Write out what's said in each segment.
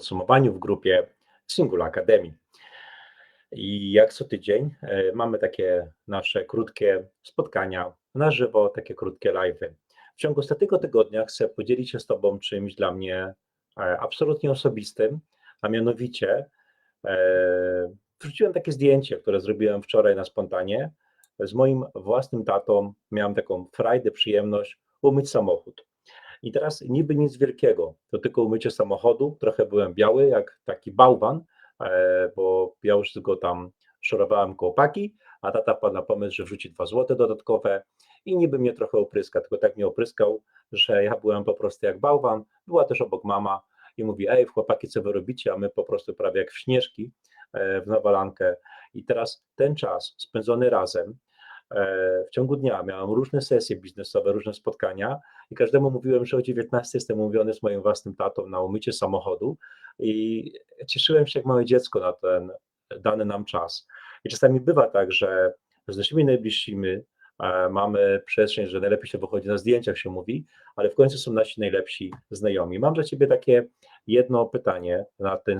podsumowaniu w grupie Single Academy. I jak co tydzień e, mamy takie nasze krótkie spotkania na żywo, takie krótkie live'y. W ciągu ostatniego tygodnia chcę podzielić się z Tobą czymś dla mnie e, absolutnie osobistym, a mianowicie e, wrzuciłem takie zdjęcie, które zrobiłem wczoraj na spontanie. Z moim własnym tatą miałem taką frajdę, przyjemność umyć samochód. I teraz niby nic wielkiego, to tylko umycie samochodu. Trochę byłem biały, jak taki bałwan, e, bo ja już go tam szorowałem kołpaki, a tata padł na pomysł, że wrzuci dwa złote dodatkowe i niby mnie trochę opryska, tylko tak mnie opryskał, że ja byłem po prostu jak bałwan. Była też obok mama i mówi, ej, chłopaki, co wy robicie, a my po prostu prawie jak w śnieżki e, w nawalankę. I teraz ten czas spędzony razem, w ciągu dnia miałem różne sesje biznesowe, różne spotkania i każdemu mówiłem, że o 19 jestem umówiony z moim własnym tatą na umycie samochodu i cieszyłem się jak małe dziecko na ten dany nam czas. I czasami bywa tak, że z naszymi najbliższymi e, mamy przestrzeń, że najlepiej się wychodzi na zdjęciach, się mówi, ale w końcu są nasi najlepsi znajomi. Mam dla Ciebie takie jedno pytanie na ten,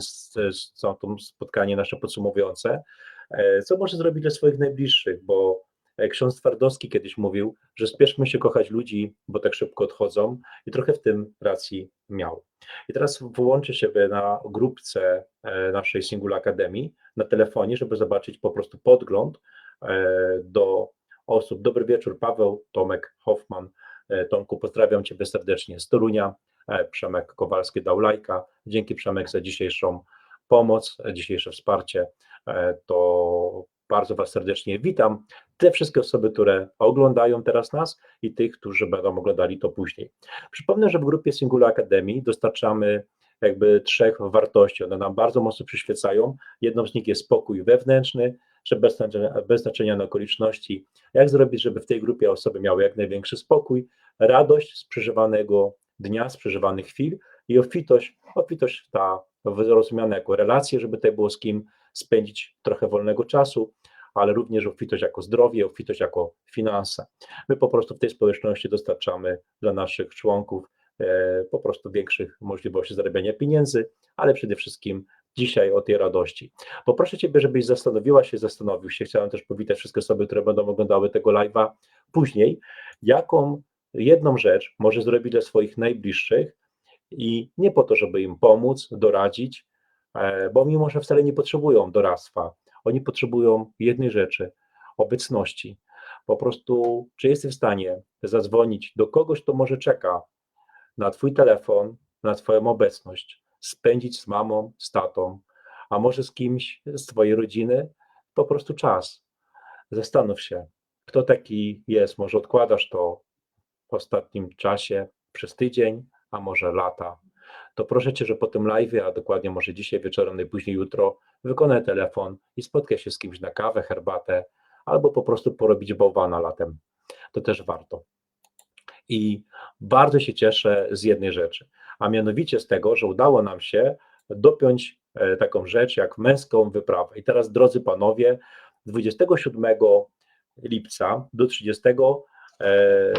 to spotkanie nasze podsumowujące. E, co może zrobić dla swoich najbliższych, bo E, ksiądz Twardowski kiedyś mówił, że spieszmy się kochać ludzi, bo tak szybko odchodzą i trochę w tym racji miał. I teraz włączę się na grupce e, naszej Single Akademii na telefonie, żeby zobaczyć po prostu podgląd e, do osób. Dobry wieczór, Paweł, Tomek Hoffman. Tomku, pozdrawiam Ciebie serdecznie z Torunia. Przemek Kowalski dał lajka. Dzięki Przemek za dzisiejszą pomoc, dzisiejsze wsparcie. To bardzo Was serdecznie witam. Te wszystkie osoby, które oglądają teraz nas i tych, którzy będą oglądali to później. Przypomnę, że w grupie Singular Academy dostarczamy jakby trzech wartości. One nam bardzo mocno przyświecają. Jedną z nich jest spokój wewnętrzny, że bez znaczenia, bez znaczenia na okoliczności, jak zrobić, żeby w tej grupie osoby miały jak największy spokój, radość z przeżywanego dnia, z przeżywanych chwil i obfitość, obfitość ta rozumiana jako relacje, żeby tutaj było z kim spędzić trochę wolnego czasu, ale również obfitość jako zdrowie, obfitość jako finanse. My po prostu w tej społeczności dostarczamy dla naszych członków e, po prostu większych możliwości zarabiania pieniędzy, ale przede wszystkim dzisiaj o tej radości. Poproszę Ciebie, żebyś zastanowiła się, zastanowił się, chciałem też powitać wszystkie osoby, które będą oglądały tego live'a później, jaką jedną rzecz może zrobić dla swoich najbliższych i nie po to, żeby im pomóc, doradzić, e, bo mimo, że wcale nie potrzebują doradztwa, oni potrzebują jednej rzeczy obecności. Po prostu, czy jesteś w stanie zadzwonić do kogoś, kto może czeka na Twój telefon, na Twoją obecność, spędzić z mamą, z tatą, a może z kimś z Twojej rodziny po prostu czas. Zastanów się, kto taki jest. Może odkładasz to w ostatnim czasie przez tydzień, a może lata. To proszę Cię, że po tym live, a dokładnie może dzisiaj wieczorem, najpóźniej jutro, wykonaj telefon i spotkaj się z kimś na kawę, herbatę, albo po prostu porobić bałwana latem. To też warto. I bardzo się cieszę z jednej rzeczy, a mianowicie z tego, że udało nam się dopiąć e, taką rzecz jak męską wyprawę. I teraz, drodzy panowie, 27 lipca do 30 E,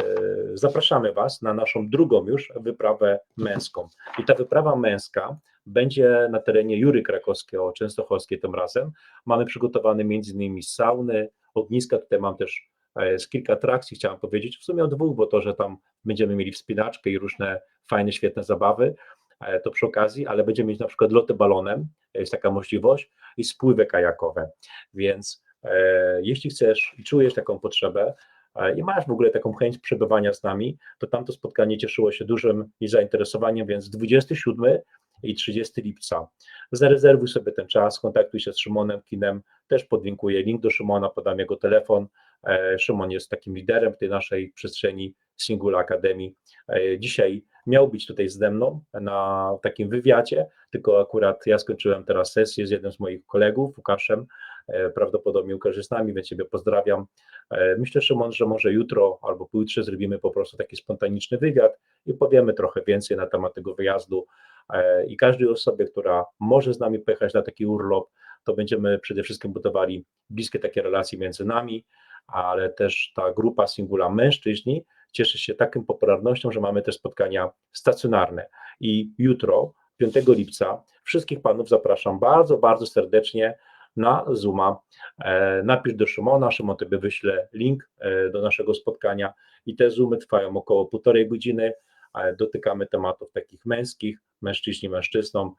zapraszamy Was na naszą drugą już wyprawę męską. I ta wyprawa męska będzie na terenie Jury Krakowskiego, Częstochowskiej tym razem. Mamy przygotowane między innymi sauny, ogniska, tutaj mam też e, z kilka atrakcji, chciałem powiedzieć, w sumie o dwóch, bo to, że tam będziemy mieli wspinaczkę i różne fajne, świetne zabawy, e, to przy okazji, ale będziemy mieć na przykład loty balonem, jest taka możliwość, i spływy kajakowe, więc e, jeśli chcesz i czujesz taką potrzebę, E, i masz w ogóle taką chęć przebywania z nami, to tamto spotkanie cieszyło się dużym zainteresowaniem, więc 27 i 30 lipca. Zarezerwuj sobie ten czas, kontaktuj się z Szymonem Kinem, też podlinkuję link do Szymona, podam jego telefon. E, Szymon jest takim liderem tej naszej przestrzeni Single Academy. E, dzisiaj miał być tutaj ze mną na takim wywiadzie, tylko akurat ja skończyłem teraz sesję z jednym z moich kolegów, Łukaszem, prawdopodobnie Łukasz z nami, więc Ciebie pozdrawiam. E, myślę, Szymon, że może jutro albo pojutrze zrobimy po prostu taki spontaniczny wywiad i powiemy trochę więcej na temat tego wyjazdu e, i każdej osobie, która może z nami pojechać na taki urlop, to będziemy przede wszystkim budowali bliskie takie relacje między nami, ale też ta grupa singula mężczyźni cieszy się taką popularnością, że mamy też spotkania stacjonarne i jutro 5 lipca. Wszystkich panów zapraszam bardzo, bardzo serdecznie na Zooma. E, Napisz do Szymona, Szymon tobie wyśle link e, do naszego spotkania i te Zoomy trwają około półtorej godziny. E, Dotykamy tematów takich męskich, mężczyźni mężczyznom.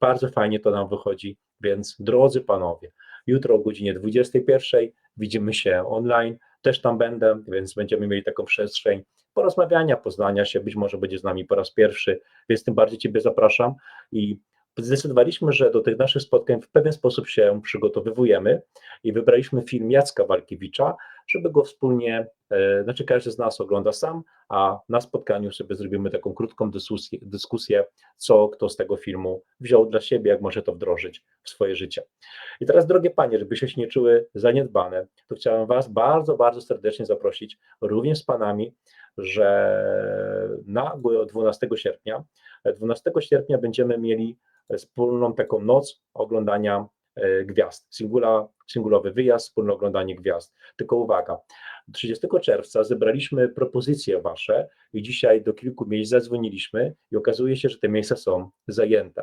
Bardzo fajnie to nam wychodzi, więc drodzy panowie, jutro o godzinie 21 widzimy się online, też tam będę, więc będziemy mieli taką przestrzeń porozmawiania, poznania się, być może będzie z nami po raz pierwszy, więc tym bardziej Ciebie zapraszam i zdecydowaliśmy, że do tych naszych spotkań w pewien sposób się przygotowywujemy i wybraliśmy film Jacka Walkiewicza, żeby go wspólnie, e, znaczy każdy z nas ogląda sam, a na spotkaniu sobie zrobimy taką krótką dyskusję, dyskusję, co kto z tego filmu wziął dla siebie, jak może to wdrożyć w swoje życie. I teraz, drogie panie, żebyście się nie czuły zaniedbane, to chciałem was bardzo, bardzo serdecznie zaprosić, również z panami, że na 12 sierpnia, 12 sierpnia będziemy mieli wspólną taką noc oglądania e, gwiazd. Singula, singulowy wyjazd, wspólne oglądanie gwiazd. Tylko uwaga, 30 czerwca zebraliśmy propozycje wasze i dzisiaj do kilku miejsc zadzwoniliśmy i okazuje się, że te miejsca są zajęte.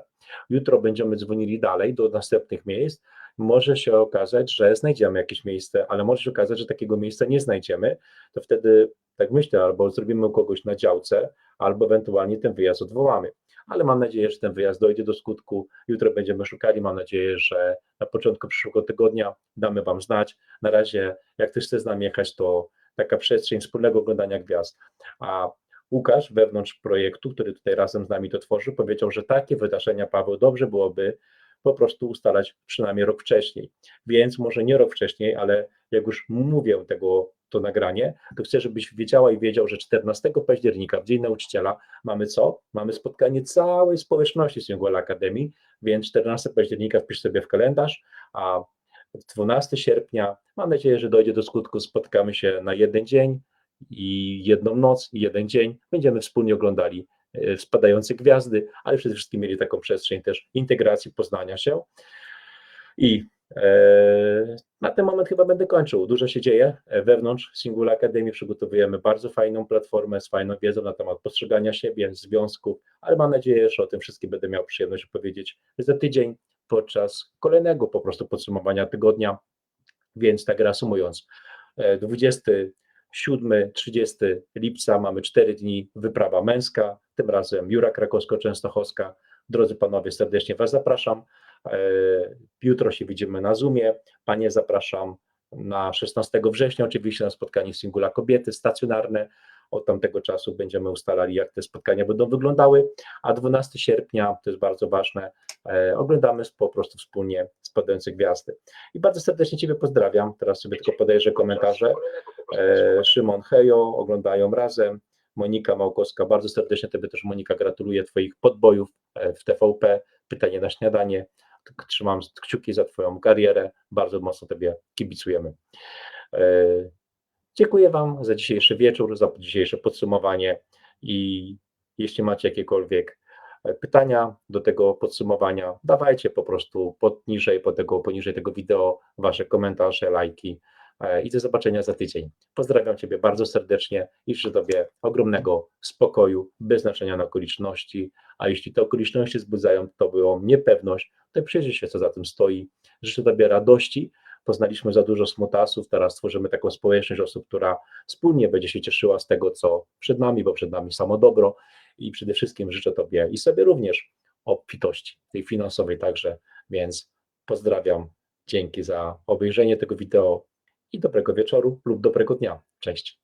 Jutro będziemy dzwonili dalej do następnych miejsc. Może się okazać, że znajdziemy jakieś miejsce, ale może się okazać, że takiego miejsca nie znajdziemy. To wtedy, tak myślę, albo zrobimy u kogoś na działce, albo ewentualnie ten wyjazd odwołamy ale mam nadzieję, że ten wyjazd dojdzie do skutku. Jutro będziemy szukali. Mam nadzieję, że na początku przyszłego tygodnia damy Wam znać. Na razie, jak ktoś chce z nami jechać, to taka przestrzeń wspólnego oglądania gwiazd. A Łukasz wewnątrz projektu, który tutaj razem z nami to tworzy, powiedział, że takie wydarzenia, Paweł, dobrze byłoby po prostu ustalać przynajmniej rok wcześniej. Więc może nie rok wcześniej, ale jak już mówię tego to nagranie, to chcę, żebyś wiedziała i wiedział, że 14 października, w Dzień Nauczyciela, mamy co? Mamy spotkanie całej społeczności Singular Akademii, więc 14 października wpisz sobie w kalendarz, a 12 sierpnia, mam nadzieję, że dojdzie do skutku, spotkamy się na jeden dzień i jedną noc i jeden dzień, będziemy wspólnie oglądali e, spadające gwiazdy, ale przede wszystkim mieli taką przestrzeń też integracji, poznania się i na ten moment chyba będę kończył. Dużo się dzieje wewnątrz Singular Academy. Przygotowujemy bardzo fajną platformę z fajną wiedzą na temat postrzegania siebie, związków, ale mam nadzieję, że o tym wszystkim będę miał przyjemność opowiedzieć za tydzień podczas kolejnego po prostu podsumowania tygodnia. Więc tak reasumując, 27, 30 lipca mamy 4 dni wyprawa męska, tym razem Jura Krakowsko-Częstochowska. Drodzy panowie, serdecznie Was zapraszam. E, jutro się widzimy na Zoomie. Panie zapraszam na 16 września, oczywiście na spotkanie Singula Kobiety stacjonarne. Od tamtego czasu będziemy ustalali, jak te spotkania będą wyglądały, a 12 sierpnia, to jest bardzo ważne, e, oglądamy po prostu wspólnie spadające gwiazdy. I bardzo serdecznie Ciebie pozdrawiam. Teraz sobie tylko podejrzę komentarze. E, Szymon Hejo, oglądają razem. Monika Małkowska, bardzo serdecznie Tobie też Monika gratuluję Twoich podbojów w TVP, pytanie na śniadanie trzymam kciuki za Twoją karierę, bardzo mocno Tobie kibicujemy. E, dziękuję Wam za dzisiejszy wieczór, za dzisiejsze podsumowanie i jeśli macie jakiekolwiek e, pytania do tego podsumowania, dawajcie po prostu poniżej, po tego, poniżej tego wideo Wasze komentarze, lajki e, i do zobaczenia za tydzień. Pozdrawiam Ciebie bardzo serdecznie i życzę Tobie ogromnego spokoju, bez znaczenia na okoliczności, a jeśli te okoliczności wzbudzają Tobą niepewność, to przyjrzyj się, co za tym stoi. Życzę Tobie radości. Poznaliśmy za dużo smutasów, teraz tworzymy taką społeczność osób, która wspólnie będzie się cieszyła z tego, co przed nami, bo przed nami samo dobro i przede wszystkim życzę Tobie i sobie również obfitości, tej finansowej także, więc pozdrawiam, dzięki za obejrzenie tego wideo i dobrego wieczoru lub dobrego dnia. Cześć.